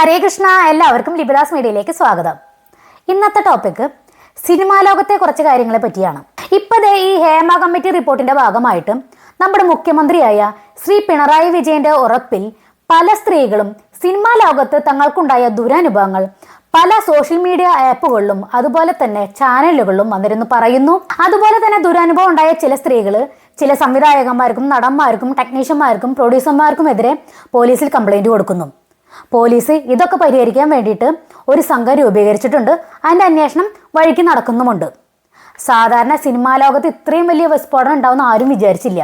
ഹരേ കൃഷ്ണ എല്ലാവർക്കും ലിബിദാസ് മീഡിയയിലേക്ക് സ്വാഗതം. ഇന്നത്തെ ടോപ്പിക്ക് സിനിമാ ലോകത്തെ കുറച്ച് കാര്യങ്ങളെ പറ്റിയാണ്. ഇപ്പതേ ഈ ഹേമ കമ്മിറ്റി റിപ്പോർട്ടിന്റെ ഭാഗമായിട്ട് നമ്മുടെ മുഖ്യമന്ത്രിയായ ശ്രീ പിണറായി വിജയന്റെ ഉറപ്പിൽ പല സ്ത്രീകളും സിനിമാ ലോകത്ത് തങ്ങൾക്കുണ്ടായ ദുരനുഭവങ്ങൾ പല സോഷ്യൽ മീഡിയ ആപ്പുകളിലും അതുപോലെ തന്നെ ചാനലുകളിലും വന്നിരുന്നു പറയുന്നു. അതുപോലെ തന്നെ ദുരനുഭവം ഉണ്ടായ ചില സ്ത്രീകൾ ചില സംവിധായകന്മാർക്കും നടന്മാർക്കും ടെക്നീഷ്യന്മാർക്കും പ്രൊഡ്യൂസർമാർക്കും എതിരെ പോലീസിൽ കംപ്ലൈന്റ് കൊടുക്കുന്നു. പോലീസ് ഇതൊക്കെ പരിഹരിക്കാൻ വേണ്ടിയിട്ട് ഒരു സംഘം രൂപീകരിച്ചിട്ടുണ്ട്. അതിന്റെ അന്വേഷണം വഴിക്ക് നടക്കുന്നുമുണ്ട്. സാധാരണ സിനിമാ ലോകത്ത് ഇത്രയും വലിയ വിസ്ഫോടനം ഉണ്ടാവുന്ന ആരും വിചാരിച്ചില്ല.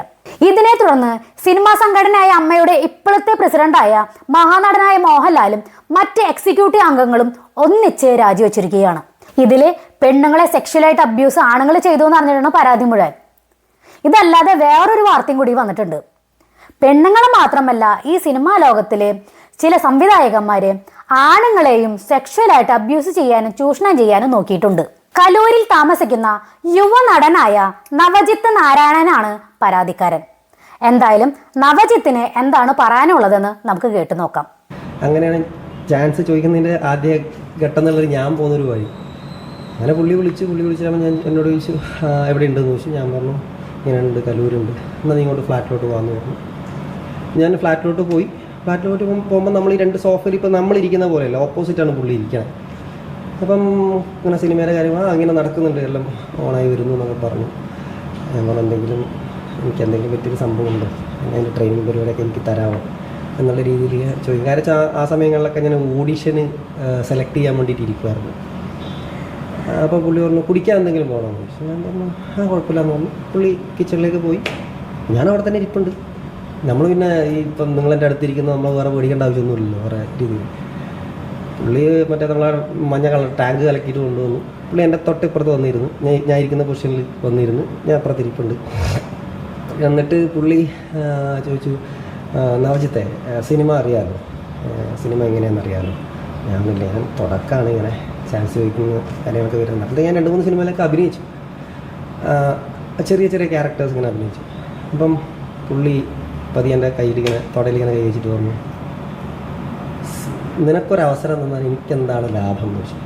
ഇതിനെ തുടർന്ന് സിനിമാ സംഘടനയായ അമ്മയുടെ ഇപ്പോഴത്തെ പ്രസിഡന്റായ മഹാനടനായ മോഹൻലാലും മറ്റ് എക്സിക്യൂട്ടീവ് അംഗങ്ങളും ഒന്നിച്ച് രാജിവെച്ചിരിക്കുകയാണ്. ഇതിൽ പെണ്ണുങ്ങളെ സെക്ഷലായിട്ട് അബ്യൂസ് ആണുങ്ങൾ ചെയ്തു എന്ന് പറഞ്ഞിട്ടാണ് പരാതി മുഴുവൻ. ഇതല്ലാതെ വേറൊരു വാർത്തയും കൂടി വന്നിട്ടുണ്ട്. പെണ്ണുങ്ങൾ മാത്രമല്ല ഈ സിനിമാ ലോകത്തിലെ ചില സംവിധായകന്മാര് ആണുങ്ങളെയും സെക്ഷലായിട്ട് അബ്യൂസ് ചെയ്യാനും ചൂഷണം ചെയ്യാനും നോക്കിയിട്ടുണ്ട്. കലൂരിൽ താമസിക്കുന്ന യുവ നടനായ നവജിത്ത് നാരായണനാണ് പരാതിക്കാരൻ. എന്തായാലും നവജിത്തിന് എന്താണ് പറയാനുള്ളതെന്ന് നമുക്ക് കേട്ടു നോക്കാം. അങ്ങനെയാണ് ചാൻസ് ചോദിക്കുന്നതിന്റെ ആദ്യ ഘട്ടം എന്നുള്ളത് ഞാൻ പോകുന്നൊരു വഴി. അങ്ങനെ പുള്ളി വിളിച്ചു പുള്ളി വിളിച്ചപ്പോൾ ഞാൻ എന്നോട് ചോദിച്ചു എവിടെ ഉണ്ടെന്ന് ചോദിച്ചു ഞാൻ പറഞ്ഞു ഇങ്ങനെയുണ്ട് കലൂരുണ്ട്. എന്നാൽ നീ ഇങ്ങോട്ട് ഫ്ലാറ്റിലോട്ട് പോകാമെന്ന് പറഞ്ഞു. ഞാൻ ഫ്ലാറ്റിലോട്ട് പോയി. ഫ്ലാറ്റിലോട്ട് പോകുമ്പോൾ നമ്മൾ ഈ രണ്ട് സോഫയിൽ ഇപ്പോൾ നമ്മളിരിക്കുന്ന പോലെയല്ല. ഓപ്പോസിറ്റാണ് പുള്ളി ഇരിക്കുന്നത് അപ്പം ഇങ്ങനെ സിനിമയുടെ കാര്യങ്ങൾ അങ്ങനെ നടക്കുന്നുണ്ട്. എല്ലാം ഓണായി വരുന്നു എന്നൊക്കെ പറഞ്ഞു. പറഞ്ഞു എന്തെങ്കിലും എനിക്ക് എന്തെങ്കിലും പറ്റിയൊരു സംഭവം ഉണ്ടോ? അതിന്റെ ട്രെയിനിങ് പരിപാടിയൊക്കെ എനിക്ക് തരാമോ? എന്നുള്ള രീതിയിൽ ചോദിക്കും. കാരണം ആ സമയങ്ങളിലൊക്കെ ഞാൻ ഓഡീഷന് സെലക്ട് ചെയ്യാൻ വേണ്ടിയിട്ട് ഇരിക്കുമായിരുന്നു അപ്പോൾ പുള്ളി പറഞ്ഞു കുടിക്കാൻ എന്തെങ്കിലും പോകണമെന്ന് ചോദിച്ചു. ഞാൻ പറഞ്ഞു ആ കുഴപ്പമില്ലാന്ന് പറഞ്ഞു. പുള്ളി കിച്ചണിലേക്ക് പോയി. ഞാൻ അവിടെ തന്നെ ഇരിപ്പുണ്ട്. നമ്മൾ പിന്നെ ഈ ഇപ്പം നിങ്ങളെന്റെ അടുത്തിരിക്കുന്ന നമ്മൾ വേറെ പേടിക്കേണ്ട ആവശ്യമൊന്നുമില്ലല്ലോ വേറെ രീതിയിൽ. പുള്ളി മറ്റേ നമ്മളെ മഞ്ഞ കളർ ടാങ്ക് കലക്കിയിട്ട് കൊണ്ടുവന്നു. പുള്ളി എന്റെ തൊട്ടിപ്പുറത്ത് വന്നിരുന്നു. ഞാൻ ഞാൻ ഇരിക്കുന്ന പൊസിഷനിൽ വന്നിരുന്നു. ഞാൻ അപ്പുറത്ത് ഇരിപ്പുണ്ട്. എന്നിട്ട് പുള്ളി ചോദിച്ചു നവജിത്തെ സിനിമ അറിയാമല്ലോ സിനിമ എങ്ങനെയാണെന്ന് അറിയാമല്ലോ ഞാൻ പിന്നെ ഞാൻ തുടക്കമാണ് ഇങ്ങനെ ചാൻസ് ചോദിക്കുന്ന കാര്യങ്ങളൊക്കെ വരുന്നത്. അപ്പോൾ ഞാൻ രണ്ട് മൂന്ന് സിനിമയിലൊക്കെ അഭിനയിച്ചു. ചെറിയ ചെറിയ ക്യാരക്ടേഴ്സ് ഇങ്ങനെ അഭിനയിച്ചു. അപ്പം പുള്ളി പതി എന്റെ കയ്യിലിങ്ങനെ തുടയിലിങ്ങനെ കൈ വെച്ചിട്ട് പറഞ്ഞു. നിനക്കൊരവസരം തന്നാൽ എനിക്കെന്താണ് ലാഭം? എന്ന് വെച്ചു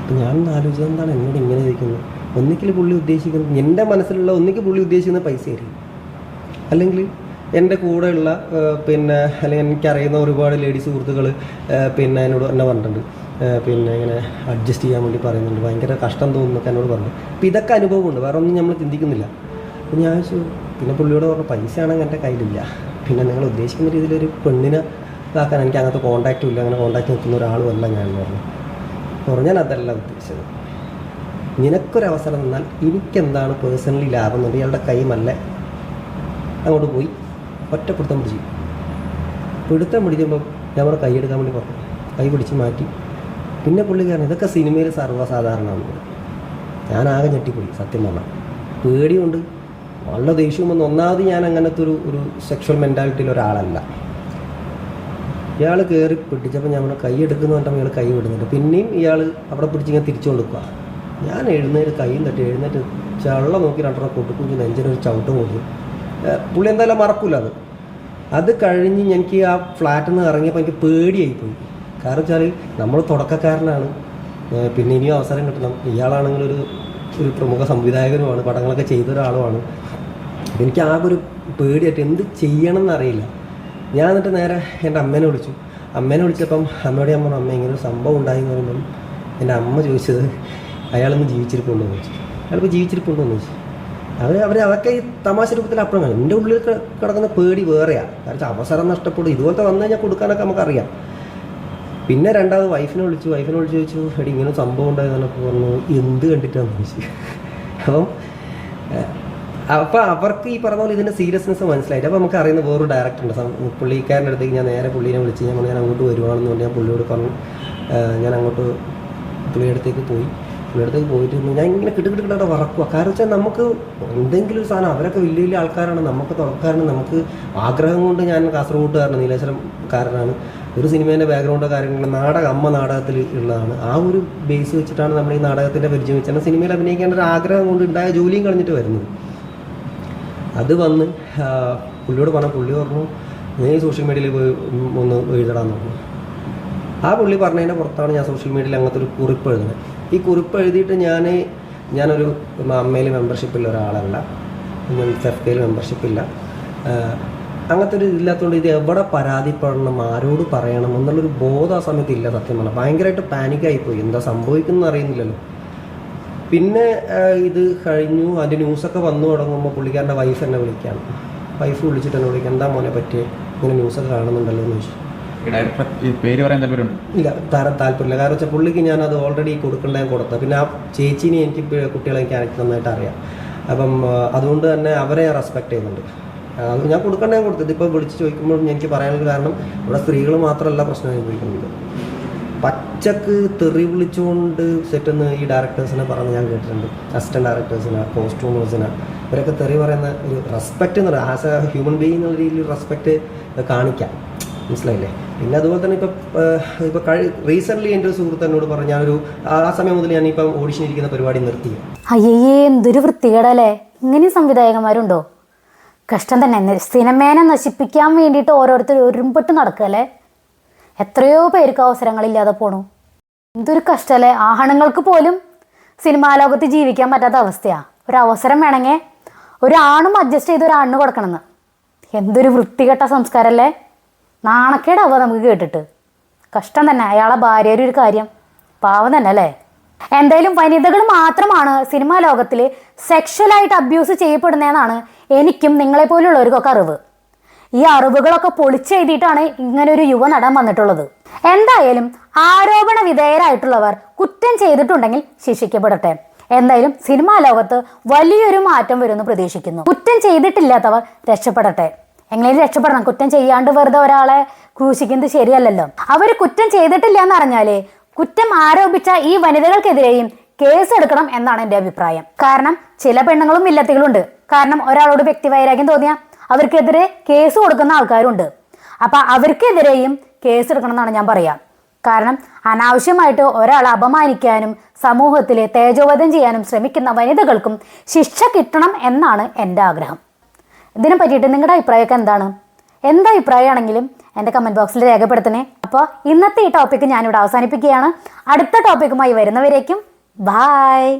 അപ്പം ഞാൻ ആലോചിച്ചത് എന്താണ് എന്നോട് ഇങ്ങനെ ചോദിക്കുന്നത്? ഒന്നിക്കൽ പുള്ളി ഉദ്ദേശിക്കുന്നത് എന്റെ മനസ്സിലുള്ള ഒന്നിക്കൽ പുള്ളി ഉദ്ദേശിക്കുന്ന പൈസ ആയിരിക്കും. അല്ലെങ്കിൽ എന്റെ കൂടെയുള്ള പിന്നെ അല്ലെങ്കിൽ എനിക്കറിയുന്ന ഒരുപാട് ലേഡീസ് സുഹൃത്തുക്കൾ പിന്നെ എന്നോട് എന്നെ പറഞ്ഞിട്ടുണ്ട്. പിന്നെ ഇങ്ങനെ അഡ്ജസ്റ്റ് ചെയ്യാൻ വേണ്ടി പറയുന്നുണ്ട്. ഭയങ്കര കഷ്ടം തോന്നുന്നൊക്കെ എന്നോട് പറഞ്ഞു. അപ്പോൾ ഇതൊക്കെ അനുഭവമുണ്ട്. വേറെ ഒന്നും നമ്മൾ ചിന്തിക്കുന്നില്ല. ഞാൻ ചോദിച്ചു പിന്നെ പുള്ളിയോട് പറഞ്ഞു പൈസ ആണെങ്കിൽ എന്റെ കയ്യിലില്ല? പിന്നെ നിങ്ങൾ ഉദ്ദേശിക്കുന്ന രീതിയിൽ ഒരു പെണ്ണിനെ ഇതാക്കാൻ എനിക്ക് അങ്ങനത്തെ കോണ്ടാക്റ്റും ഇല്ല. അങ്ങനെ കോൺടാക്റ്റ് നിൽക്കുന്ന ഒരാളുമല്ല ഞാൻ എന്ന് പറഞ്ഞു. പറഞ്ഞു ഞാൻ അതല്ല ഉദ്ദേശിച്ചത്. നിനക്കൊരവസരം തന്നാൽ എനിക്കെന്താണ് പേഴ്സണലി ലാഭം എന്നുണ്ട് ഇയാളുടെ കൈമല്ല അങ്ങോട്ട് പോയി ഒറ്റപ്പിടുത്തം പിടിച്ചു. പിടുത്തം പിടിക്കുമ്പോൾ ഞാൻ അവിടെ കൈ എടുക്കാൻ വേണ്ടി പറഞ്ഞു കൈ പിടിച്ച് മാറ്റി. പിന്നെ പുള്ളിക്കാരൻ ഇതൊക്കെ സിനിമയിൽ സർവസാധാരണമാണ്. ഞാൻ ആകെ ഞെട്ടിപ്പോയി സത്യം പറഞ്ഞാൽ പേടിയുണ്ട്. വളരെ ദേഷ്യം ഒന്നാമത് ഞാൻ അങ്ങനത്തെ ഒരു ഒരു സെക്ഷൽ മെന്റാലിറ്റിയിൽ ഒരാളല്ല. ഇയാൾ കയറി പിടിച്ചപ്പോൾ ഞാൻ കൈ എടുക്കുന്ന പറഞ്ഞപ്പോൾ ഇയാൾ കൈ വിടുന്നുണ്ട്. പിന്നെയും ഇയാൾ അവിടെ പിടിച്ചിങ്ങനെ തിരിച്ചു കൊടുക്കുക ഞാൻ എഴുന്നേറ്റ് കൈയും തട്ടി എഴുന്നേറ്റ് ചള്ള നോക്കി രണ്ടെണ്ണം കൊട്ടുക്കുഞ്ഞ് നെഞ്ചിനൊരു ചവിട്ടം കൊടുത്തു പുള്ളി എന്തായാലും മറക്കൂല അത്. അത് കഴിഞ്ഞ് എനിക്ക് ആ ഫ്ലാറ്റിൽ നിന്ന് ഇറങ്ങിയപ്പോൾ എനിക്ക് പേടിയായി പോയി. കാരണം വെച്ചാൽ നമ്മൾ തുടക്കക്കാരനാണ്. പിന്നെ ഇനിയും അവസരം കിട്ടണം. ഇയാളാണെങ്കിൽ ഒരു ഒരു പ്രമുഖ സംവിധായകനുമാണ് പടങ്ങളൊക്കെ ചെയ്ത ഒരാളുമാണ്. എനിക്ക് ആകെ ഒരു പേടിയായിട്ട് എന്ത് ചെയ്യണം എന്നറിയില്ല ഞാൻ എന്നിട്ട് നേരെ എന്റെ അമ്മേനെ വിളിച്ചു. അമ്മേനെ വിളിച്ചപ്പം അമ്മയോട് ഞാൻ പറഞ്ഞു അമ്മ ഇങ്ങനെ ഒരു സംഭവം ഉണ്ടായി എന്ന് പറയുമ്പം എന്റെ അമ്മ ചോദിച്ചത് അയാളൊന്ന് ജീവിച്ചിരിപ്പുണ്ടോ എന്ന് ചോദിച്ചു. അയാളിപ്പോൾ ജീവിച്ചിരിപ്പുണ്ടോ എന്ന് ചോദിച്ചു. അവർ അവർ അതൊക്കെ ഈ തമാശ രൂപത്തിൽ അപ്പുറം കാണും എന്റെ ഉള്ളിൽ കിടക്കുന്ന പേടി വേറെയാണ് കാരണം അവസരം നഷ്ടപ്പെടും. ഇതുപോലത്തെ വന്നു കഴിഞ്ഞാൽ കൊടുക്കാനൊക്കെ നമുക്കറിയാം. പിന്നെ രണ്ടാമത് വൈഫിനെ വിളിച്ചു. വൈഫിനെ വിളിച്ച് ചോദിച്ചു എടി ഇങ്ങനെ സംഭവം ഉണ്ടായതെന്നൊക്കെ പറഞ്ഞു. എന്ത് കണ്ടിട്ടാന്ന് ചോദിച്ചു. അപ്പം അപ്പോൾ അവർക്ക് ഈ പറഞ്ഞ പോലെ ഇതിന്റെ സീരിയസ്നെസ് മനസ്സിലായിട്ട് അപ്പോൾ നമുക്ക് അറിയുന്ന വേറൊരു ഡയറക്ടർ ഉണ്ട്. പുള്ളിക്കാരന്റെ അടുത്തേക്ക് ഞാൻ നേരെ പുള്ളീനെ വിളിച്ച് ഞാൻ ഞാൻ അങ്ങോട്ട് വരുവാണെന്ന് പറഞ്ഞാൽ പുള്ളിയോട് പറഞ്ഞു. ഞാൻ അങ്ങോട്ട് പുള്ളിയുടെ അടുത്തേക്ക് പോയി. പുള്ളിയുടെ അടുത്തേക്ക് പോയിട്ട് ഞാൻ ഇങ്ങനെ കിട്ട് കിട്ട് കിട്ടാതെ വറക്കുക. കാരണം വെച്ചാൽ നമുക്ക് എന്തെങ്കിലും ഒരു സാധനം അവരൊക്കെ വലിയ വലിയ ആൾക്കാരാണ്. നമുക്ക് തുറക്കാരാണ് നമുക്ക് ആഗ്രഹം കൊണ്ട് ഞാൻ കാസർഗോഡുകാരനാണ് നീലേശ്വരംകാരനാണ് ഒരു സിനിമേന്റെ ബാക്ക്ഗ്രൗണ്ടോ കാര്യങ്ങളോ നാടകം അമ്മ നാടകത്തിൽ ഉള്ളതാണ്. ആ ഒരു ബേസ് വെച്ചിട്ടാണ് നമ്മൾ ഈ നാടകത്തിന്റെ പരിചയം വെച്ചാൽ സിനിമയിൽ അഭിനയിക്കേണ്ട ഒരു ആഗ്രഹം കൊണ്ട് ഉണ്ടായ ജോലിയും കളഞ്ഞിട്ട് വരുന്നത്. അത് വന്ന് പുള്ളിയോട് പറഞ്ഞ പുള്ളി പറഞ്ഞു നീ സോഷ്യൽ മീഡിയയിൽ പോയി ഒന്ന് എഴുതടാന്ന് പറഞ്ഞു. ആ പുള്ളി പറഞ്ഞതിന്റെ പുറത്താണ് ഞാൻ സോഷ്യൽ മീഡിയയിൽ അങ്ങനത്തെ ഒരു കുറിപ്പ് എഴുതുന്നത്. ഈ കുറിപ്പ് എഴുതിയിട്ട് ഞാൻ ഞാനൊരു അമ്മയിൽ മെമ്പർഷിപ്പുള്ള ഒരാളല്ല. ഫെഫ്കയിൽ മെമ്പർഷിപ്പില്ല അങ്ങനത്തെ ഒരു ഇതില്ലാത്തതുകൊണ്ട് ഇത് എവിടെ പരാതിപ്പെടണം ആരോട് പറയണം എന്നുള്ളൊരു ബോധം ആ സമയത്ത് ഇല്ല സത്യം പറഞ്ഞാൽ ഭയങ്കരമായിട്ട് പാനിക്കായിപ്പോയി. എന്താ സംഭവിക്കുന്നത് അറിയുന്നില്ലല്ലോ. പിന്നെ ഇത് കഴിഞ്ഞു. അതിന്റെ ന്യൂസൊക്കെ വന്നു തുടങ്ങുമ്പോൾ പുള്ളിക്കാരന്റെ വൈഫ് എന്നെ വിളിക്കുകയാണ് വൈഫ് വിളിച്ചിട്ട് എന്നെ വിളിക്കുക എന്താ മോനെ പറ്റിയേ? ഇങ്ങനെ ന്യൂസൊക്കെ കാണുന്നുണ്ടല്ലോ എന്ന് ചോദിച്ചു. പേര് പറയാൻ താല്പര്യമുണ്ട്. ഇല്ല താരം താല്പര്യമില്ല. കാരണം വെച്ചാൽ പുള്ളിക്ക് ഞാൻ അത് ഓൾറെഡി കൊടുക്കേണ്ട ഞാൻ കൊടുത്ത പിന്നെ ആ ചേച്ചീനെ എനിക്ക് കുട്ടികളെ എനിക്ക് നന്നായിട്ട് അറിയാം. അപ്പം അതുകൊണ്ട് തന്നെ അവരെ റെസ്പെക്ട് ചെയ്യുന്നുണ്ട്. ഞാൻ കൊടുക്കണ്ട ഞാൻ കൊടുത്തത്. ഇപ്പോൾ വിളിച്ച് ചോദിക്കുമ്പോഴും എനിക്ക് പറയാനുള്ള കാരണം ഇവിടെ സ്ത്രീകൾ മാത്രമല്ല പ്രശ്നം അനുഭവിക്കുന്നത്. പച്ചക്ക് തെറി വിളിച്ചുകൊണ്ട് സെറ്റെന്ന് ഈ ഡയറക്ടേഴ്സിനെ പറഞ്ഞ് ഞാൻ കേട്ടിട്ടുണ്ട്. അസിസ്റ്റന്റ് ഡയറക്ടേഴ്സിനെ കോസ്റ്റ്യൂമേഴ്സിനെ. ഇവരൊക്കെ തെറി പറയുന്ന ഒരു റെസ്പെക്റ്റ് എന്ന് പറയുക ആസ് എ ഹ്യൂമൻ ബീങ് എന്നുള്ള രീതിയിൽ റെസ്പെക്റ്റ് കാണിക്കാം. മനസ്സിലായില്ലേ? പിന്നെ അതുപോലെ തന്നെ ഇപ്പം ഇപ്പം കഴി റീസെന്റ്ലി എന്റെ ഒരു സുഹൃത്ത് എന്നോട് പറഞ്ഞു ഞാനൊരു ആ സമയം മുതൽ ഞാനിപ്പം ഓഡിഷൻ ഇരിക്കുന്ന പരിപാടി നിർത്തി. അയ്യേ എന്തൊരു വൃത്തികേടല്ലേ? ഇങ്ങനെ സംവിധായകന്മാരുണ്ടോ? കഷ്ടം തന്നെ. സിനിമേനെ നശിപ്പിക്കാൻ വേണ്ടിയിട്ട് ഓരോരുത്തർ ഒരുമ്പെട്ട് നടക്കുകയല്ലേ എത്രയോ പേർക്ക് അവസരങ്ങളില്ലാതെ പോണു. എന്തൊരു കഷ്ടമല്ലേ ആഹണങ്ങൾക്ക് പോലും സിനിമാ ലോകത്ത് ജീവിക്കാൻ പറ്റാത്ത അവസ്ഥയാ. ഒരു അവസരം വേണമെങ്കിൽ ഒരാണും അഡ്ജസ്റ്റ് ചെയ്ത് ഒരാണിന് കൊടുക്കണമെന്ന്. എന്തൊരു വൃത്തികെട്ട സംസ്കാരമല്ലേ നാണക്കേടാവുക നമുക്ക് കേട്ടിട്ട്? കഷ്ടം തന്നെ. അയാളെ ഭാര്യയുടെ ഒരു കാര്യം. പാവം തന്നെ അല്ലേ? എന്തായാലും വനിതകൾ മാത്രമാണ് സിനിമാ ലോകത്തിൽ സെക്ഷലായിട്ട് അബ്യൂസ് ചെയ്യപ്പെടുന്നതെന്നാണ് എനിക്കും നിങ്ങളെ പോലുള്ളവർക്കൊക്കെ അറിവ്. ഈ അറിവുകളൊക്കെ പൊളിച്ചെഴുതിയിട്ടാണ് ഇങ്ങനെ ഒരു യുവ നടൻ വന്നിട്ടുള്ളത്. എന്തായാലും ആരോപണ വിധേയരായിട്ടുള്ളവർ കുറ്റം ചെയ്തിട്ടുണ്ടെങ്കിൽ ശിക്ഷിക്കപ്പെടട്ടെ. എന്തായാലും സിനിമാ ലോകത്ത് വലിയൊരു മാറ്റം വരുമെന്ന് പ്രതീക്ഷിക്കുന്നു. കുറ്റം ചെയ്തിട്ടില്ലാത്തവർ രക്ഷപ്പെടട്ടെ. എങ്ങനെയും രക്ഷപ്പെടണം. കുറ്റം ചെയ്യാണ്ട് വെറുതെ ഒരാളെ ക്രൂശിക്കുന്നത് ശരിയല്ലല്ലോ. അവർ കുറ്റം ചെയ്തിട്ടില്ല എന്ന് അറിഞ്ഞാലേ കുറ്റം ആരോപിച്ച ഈ വനിതകൾക്കെതിരെയും കേസ് എടുക്കണം എന്നാണ് എന്റെ അഭിപ്രായം. കാരണം ചില പെണ്ണുങ്ങളും വില്ലത്തികളുണ്ട്. കാരണം ഒരാളോട് വ്യക്തിവൈരാഗ്യം തോന്നിയ അവർക്കെതിരെ കേസ് കൊടുക്കുന്ന ആൾക്കാരുണ്ട്. അപ്പൊ അവർക്കെതിരെയും കേസ് എടുക്കണം എന്നാണ് ഞാൻ പറയാ. കാരണം അനാവശ്യമായിട്ട് ഒരാളെ അപമാനിക്കാനും സമൂഹത്തിലെ തേജോവധം ചെയ്യാനും ശ്രമിക്കുന്ന വനിതകൾക്കും ശിക്ഷ കിട്ടണം എന്നാണ് എന്റെ ആഗ്രഹം. ഇതിനെ പറ്റിയിട്ട് നിങ്ങളുടെ അഭിപ്രായമൊക്കെ എന്താണ്? എന്താ അഭിപ്രായമാണെങ്കിലും എന്റെ കമന്റ് ബോക്സിൽ രേഖപ്പെടുത്തണേ അപ്പോൾ ഇന്നത്തെ ഈ ടോപ്പിക്ക് ഞാനിവിടെ അവസാനിപ്പിക്കുകയാണ്. അടുത്ത ടോപ്പിക്കുമായി വരുന്നവരേക്കും ബായ്